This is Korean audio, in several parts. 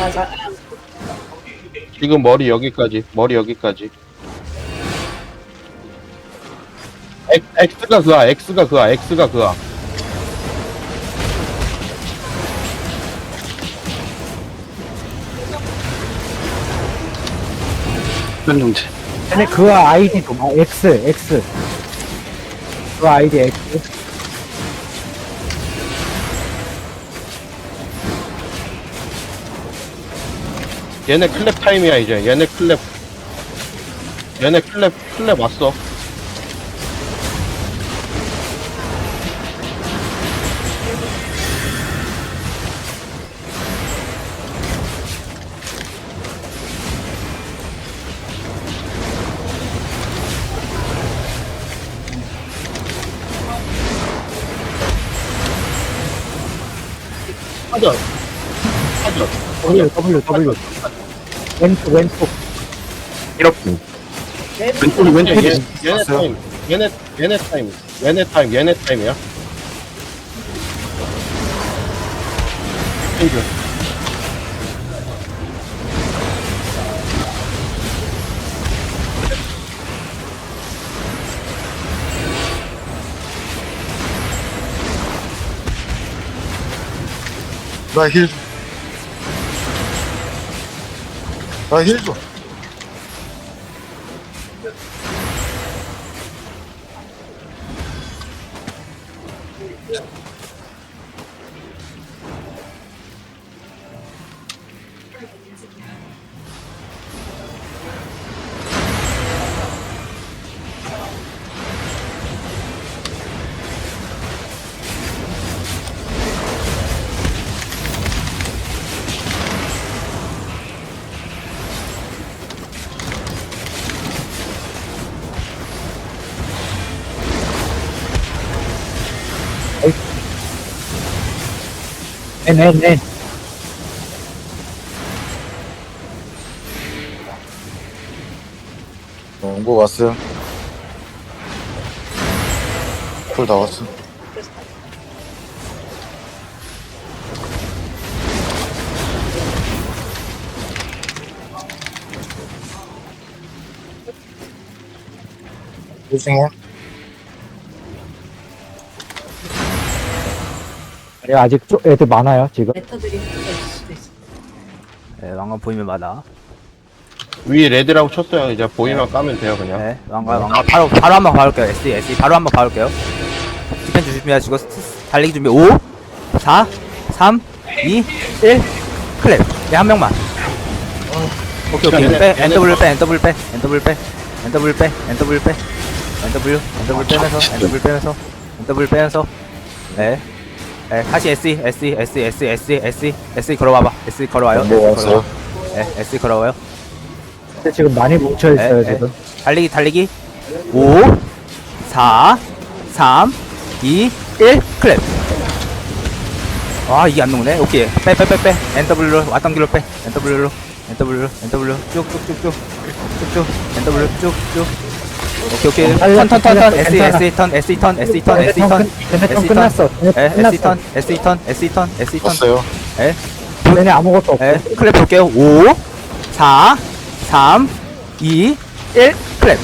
아, 자, 지금 머리 여기까지 머리 여기까지. X, X가 그아 X가 그아 X가 그아 변용체. 근데 그 아이디 좀 아, X X. 그 아이디 X 얘네 클랩 타임이야 이제. 얘네 클랩. 얘네 클랩 클랩 왔어. 하자. 하자. W W W 왼쪽 왼쪽. 이렇게. 왼쪽이 왼쪽이 얘, 얘네. 타임. 얘네 얘네 타임. 얘네 타임 얘네 타임이야. 페이드 나힐 나힐 좀. N N 원고 왔어요. 풀다 왔어. 조심해. 그래 아직 좀 애들 많아요 지금 메타들이 붙어 있을 수도 있어. 네, 왕관 보이면 마다. 위 레드라고 쳤어요 이제 보이면 까면 돼요 그냥 네, 왕관, 왕관. 바로, 바로 한번 봐올게요. SD, SD. 바로 한번 봐올게요. 디펜스 준비하시고, 스- 달리기 준비. 5, 4, 3, 2, 1. 클랩. 네, 한 명만. 오케이, 오케이. 얘네- 빼, 얘네 NW 빼, NW 빼, NW 빼, NW 빼, NW 빼, NW, NW 빼면서, NW 빼면서, NW 빼면서. 네. 네, 다시 SE, SE, SE, SE, SE, SE, SE 걸어와봐. SE 걸어와요. SE. 네, SE 걸어와요. 근데 지금 많이 뭉쳐 있어요 네, 지금 달리기 달리기 5 4 3 2 1 클랩 아 이게 안 녹네 오케이 빼 빼 빼 빼 NW로 왔던 길로 빼 NW로 NW로 NW 쭉 쭉 쭉 쭉 쭉 쭉 NW 쭉 쭉 오케이 오케이 턴 턴 턴턴 SE SE 턴 SE 턴 SE 턴 SE 턴 근데 턴 SE 끝났어 에 SE 끝났어 턴 SE 턴 SE 턴 SE 턴 왔어요. 에 얘네 아무것도 없어 에 클랩 볼게요 5 4 3 2 1 클랩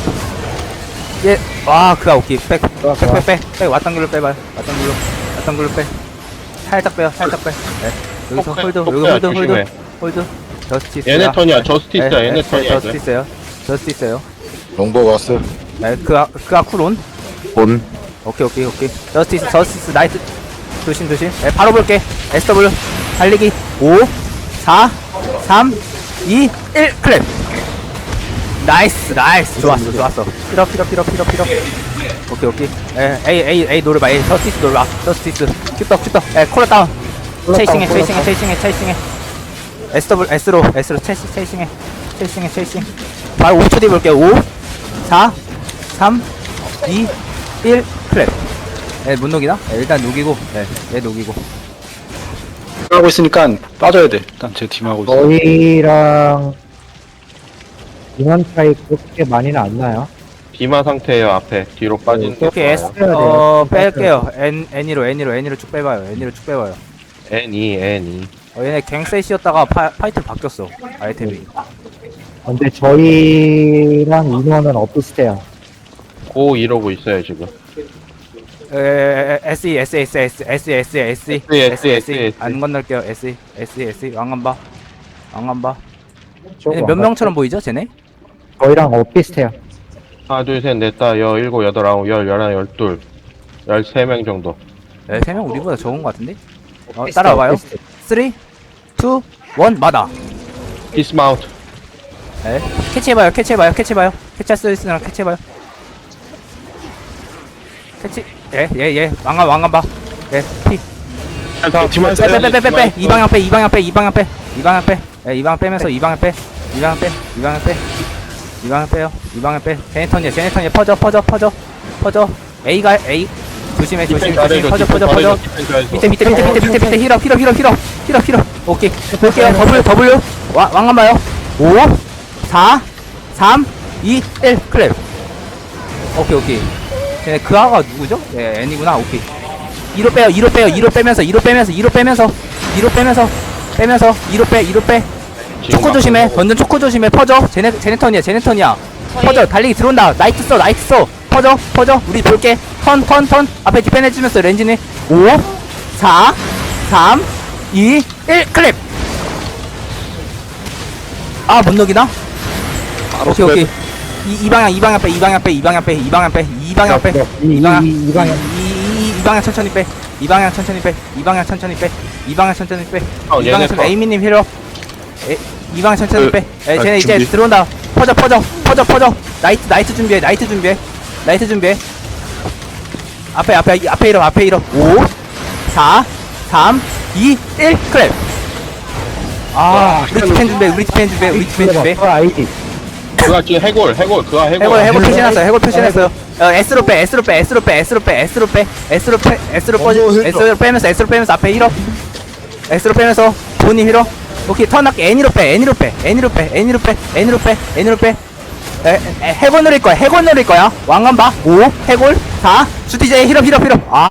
예, 와, 그가 오케이. 백, 백, 좋아, 좋아. 백, 백, 백, 왔던 길로 빼봐요. 왔던 길로, 왔던 길로 빼. 살짝 빼요, 살짝 빼. 네. 여기서 폭- 홀드, 여기 홀드, 홀드, 조심해. 홀드. 저스티스. 얘네 턴이야 저스티스야 얘네 턴이야 저스티스요. 저스티스요. 원고 왔어요. 네, 그가, 그가 쿨온. 본. 오케이, 오케이, 오케이. 저스티스, 저스티스, 나이트. 조심, 조심. 네, 바로 볼게. SW. 달리기. 5, 4, 3, 2, 1, 클랩. 나이스, 나이스. 좋았어, 좋았어. 피러, 피러, 피러, 피러, 피러. 오케이, 오케이. 에, A, A, A 노려봐. A, 저스티스 노려봐. 저스티스. 큐떡, 큐떡. 에, 콜러 다운. 체이싱해, 체이싱해, 체이싱해, 체이싱해. SW, S로, S로 체이싱, 체이싱해. 체이싱해, 체이싱. 바로 5초 뒤에 볼게요. 5, 4, 3, 2, 1, 클랩. 예, 못 녹이나? 예, 일단 녹이고, 예, 얘 녹이고. 하고 있으니까 빠져야 돼. 일단 제 팀하고 있어. 저희랑 인원 차이 그렇게 많이는 안 나요 디마 상태예요 앞에 뒤로 빠진 게 오케이, S. 어, 뺄게요. N, N이로, N이로, N이로 쭉 빼봐요. N이로 쭉 빼봐요. N2 N2 어, 얘네 갱셋이었다가 파, 파이트 바뀌었어 아이템이 근데 저희랑 인원은 어비슷해요. 오 이러고 있어요 지금. 에, SE SE S S S S S S S 안 건널게요 SE S S 왕관 봐 왕관 봐몇 명처럼 보이죠 쟤네? 저희랑 어, 비슷해요. 하나 둘셋넷 다 여 일곱 여덟 아홉 열 열하나 열둘 열세 명 정도. 네, 세명 우리보다 적은 것 같은데? 어, 따라와요. 3 2 1 마다 디스마운트. 네. 캐치해봐요 캐치해봐요 캐치해봐요 캐치할 수 있으나 캐치해봐요 캐치 예예예 왕관 왕관 봐예피 뒤만 빼빼빼빼빼 이 방향 빼이 방향 빼이 방향 빼이 방향 빼이 방향 빼면서 이 방향 빼이 방향 빼이 방향 빼이 방향 빼요 이 방향 빼 제네턴이야 제네턴이야 퍼져 퍼져 퍼져 퍼져 A가 A 조심해 조심 조심 퍼져 퍼져 퍼져 밑에 밑에 밑에 밑에 밑에 밑에 힐업 힐업 힐업 힐업 힐업 힐업 오케이 볼게요 W W 와 왕관 봐요 5 4 3 2 1 클랩 오케이 오케이 쟤네 그 아가 누구죠? 예 애니구나. 오케이. 2로 빼요 2로 빼요 2로 빼면서 2로 빼면서 2로 빼면서 2로 빼면서 빼면서 2로 빼 2로 빼. 초코 조심해. 던전 초코 조심해. 퍼져. 제네 제네턴이야 제네턴이야. 퍼져. 달리기 들어온다. 나이트 써 나이트 써. 퍼져 퍼져. 우리 볼게. 턴 턴 턴. 앞에 디펜 해 주면서 렌즈는 5 4 3 2 1 클랩 아못 녹이나? 오케이 오케이. 이, 이 방향 이 방향 빼 이 방향 빼 이 방향 빼 이 방향 빼. 이 방향 빼. 이, 이, 이 방향. 이, 이 방향. 이, 이, 이 방향 천천히 빼. 이 방향 천천히 빼. 이 방향 천천히 빼. 이 방향 천천히 빼. 어, 이 얘네 방향 거. 에이미님 힐러. 에, 이 방향 천천히 그, 빼. 에, 아, 쟤네 이제 준비. 들어온다. 퍼져 퍼져 퍼져 퍼져. 나이트 나이트 준비해 나이트 준비해. 나이트 준비해. 앞에 앞에 이- 앞에 이름 앞에 이름. 5 4 3 2 1 클랩 아 우리 디펜 준비해 우리 디펜 준비해 우리 디펜 준비해. 그가 지금 해골 해골 그가 해골. 해골 해골 표시해놨어요. 해골 표시해놨어요. 어, S로 빼 S로 빼 S로 빼 S로 빼 S로 빼 S로 빼 S로 어머, 빼 힐러. S로 빼면서 S로 빼면서 앞에 1업 S로 빼면서 본인 힐업 오케이 턴 할게. N으로 빼 N으로 빼 N으로 빼 N으로 빼 N으로 빼 N으로 빼. 에, 에, 해골 누릴 거야 해골 누릴 거야. 왕관 봐5 해골. 4 주티제 힐업 힐업 힐업 아